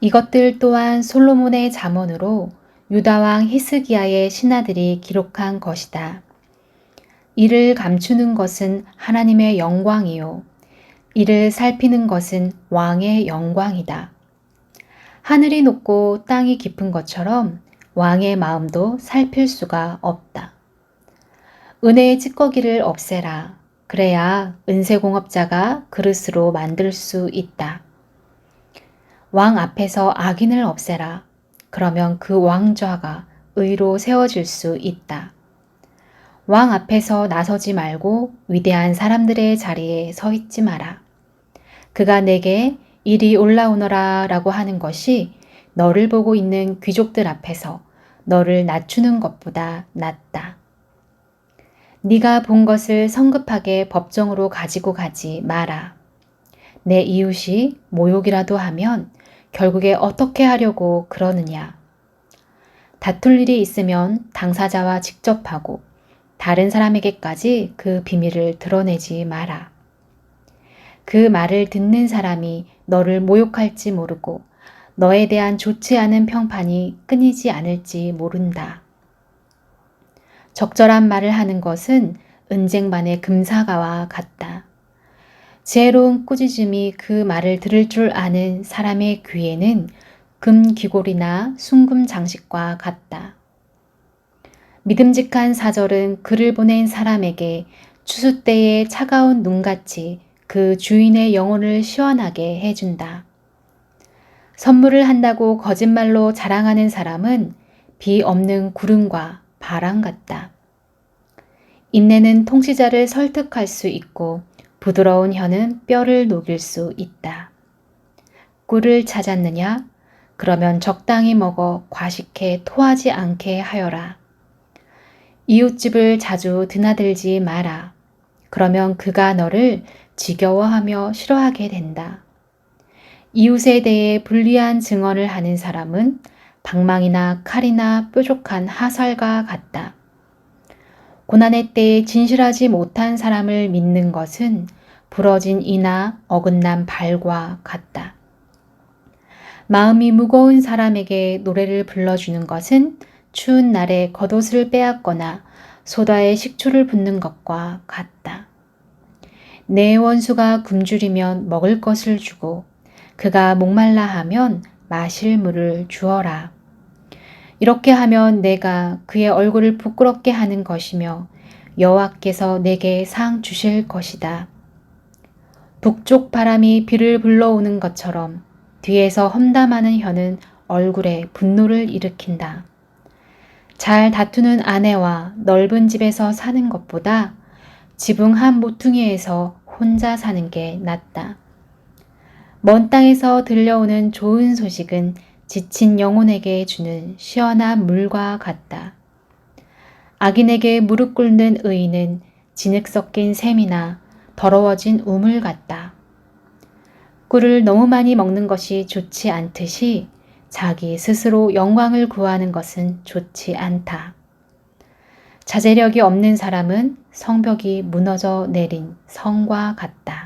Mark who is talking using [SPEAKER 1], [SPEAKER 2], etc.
[SPEAKER 1] 이것들 또한 솔로몬의 잠언으로 유다왕 히스기야의 신하들이 기록한 것이다. 이를 감추는 것은 하나님의 영광이요. 이를 살피는 것은 왕의 영광이다. 하늘이 높고 땅이 깊은 것처럼 왕의 마음도 살필 수가 없다. 은혜의 찌꺼기를 없애라. 그래야 은세공업자가 그릇으로 만들 수 있다. 왕 앞에서 악인을 없애라. 그러면 그 왕좌가 의로 세워질 수 있다. 왕 앞에서 나서지 말고 위대한 사람들의 자리에 서 있지 마라. 그가 내게 이리 올라오너라 라고 하는 것이 너를 보고 있는 귀족들 앞에서 너를 낮추는 것보다 낫다. 네가 본 것을 성급하게 법정으로 가지고 가지 마라. 내 이웃이 모욕이라도 하면 결국에 어떻게 하려고 그러느냐. 다툴 일이 있으면 당사자와 직접 하고 다른 사람에게까지 그 비밀을 드러내지 마라. 그 말을 듣는 사람이 너를 모욕할지 모르고 너에 대한 좋지 않은 평판이 끊이지 않을지 모른다. 적절한 말을 하는 것은 은쟁반의 금사가와 같다. 지혜로운 꾸짖음이 그 말을 들을 줄 아는 사람의 귀에는 금 귀골이나 순금 장식과 같다. 믿음직한 사절은 글을 보낸 사람에게 추수 때의 차가운 눈같이 그 주인의 영혼을 시원하게 해준다. 선물을 한다고 거짓말로 자랑하는 사람은 비 없는 구름과 바람 같다. 인내는 통치자를 설득할 수 있고 부드러운 혀는 뼈를 녹일 수 있다. 꿀을 찾았느냐? 그러면 적당히 먹어 과식해 토하지 않게 하여라. 이웃집을 자주 드나들지 마라. 그러면 그가 너를 지겨워하며 싫어하게 된다. 이웃에 대해 불리한 증언을 하는 사람은 방망이나 칼이나 뾰족한 하살과 같다. 고난의 때에 진실하지 못한 사람을 믿는 것은 부러진 이나 어긋난 발과 같다. 마음이 무거운 사람에게 노래를 불러주는 것은 추운 날에 겉옷을 빼앗거나 소다에 식초를 붓는 것과 같다. 내 원수가 굶주리면 먹을 것을 주고 그가 목말라 하면 마실 물을 주어라. 이렇게 하면 내가 그의 얼굴을 부끄럽게 하는 것이며 여호와께서 내게 상 주실 것이다. 북쪽 바람이 비를 불러오는 것처럼 뒤에서 험담하는 혀는 얼굴에 분노를 일으킨다. 잘 다투는 아내와 넓은 집에서 사는 것보다 지붕 한 모퉁이에서 혼자 사는 게 낫다. 먼 땅에서 들려오는 좋은 소식은 지친 영혼에게 주는 시원한 물과 같다. 악인에게 무릎 꿇는 의인은 진흙 섞인 샘이나 더러워진 우물 같다. 꿀을 너무 많이 먹는 것이 좋지 않듯이 자기 스스로 영광을 구하는 것은 좋지 않다. 자제력이 없는 사람은 성벽이 무너져 내린 성과 같다.